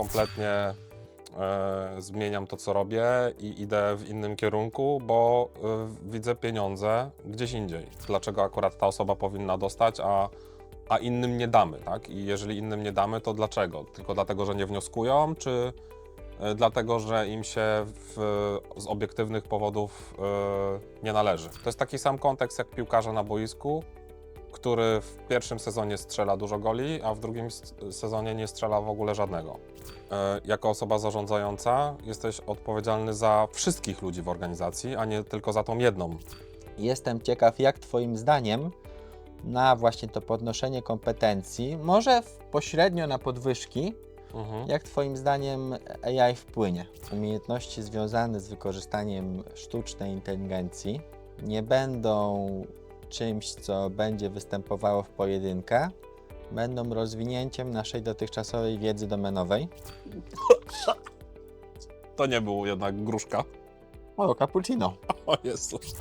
kompletnie e, zmieniam to, co robię i idę w innym kierunku, bo e, widzę pieniądze gdzieś indziej. Dlaczego akurat ta osoba powinna dostać, a, a innym nie damy, tak? I jeżeli innym nie damy, to dlaczego? Tylko dlatego, że nie wnioskują, czy e, dlatego, że im się w, z obiektywnych powodów e, nie należy? To jest taki sam kontekst jak piłkarza na boisku, który w pierwszym sezonie strzela dużo goli, a w drugim sezonie nie strzela w ogóle żadnego. E, Jako osoba zarządzająca jesteś odpowiedzialny za wszystkich ludzi w organizacji, a nie tylko za tą jedną. Jestem ciekaw, jak Twoim zdaniem na właśnie to podnoszenie kompetencji, może pośrednio na podwyżki, Mhm. jak Twoim zdaniem AI wpłynie? Umiejętności związane z wykorzystaniem sztucznej inteligencji nie będą czymś, co będzie występowało w pojedynkę, będą rozwinięciem naszej dotychczasowej wiedzy domenowej. To nie był jednak gruszka. O, cappuccino. O Jezus.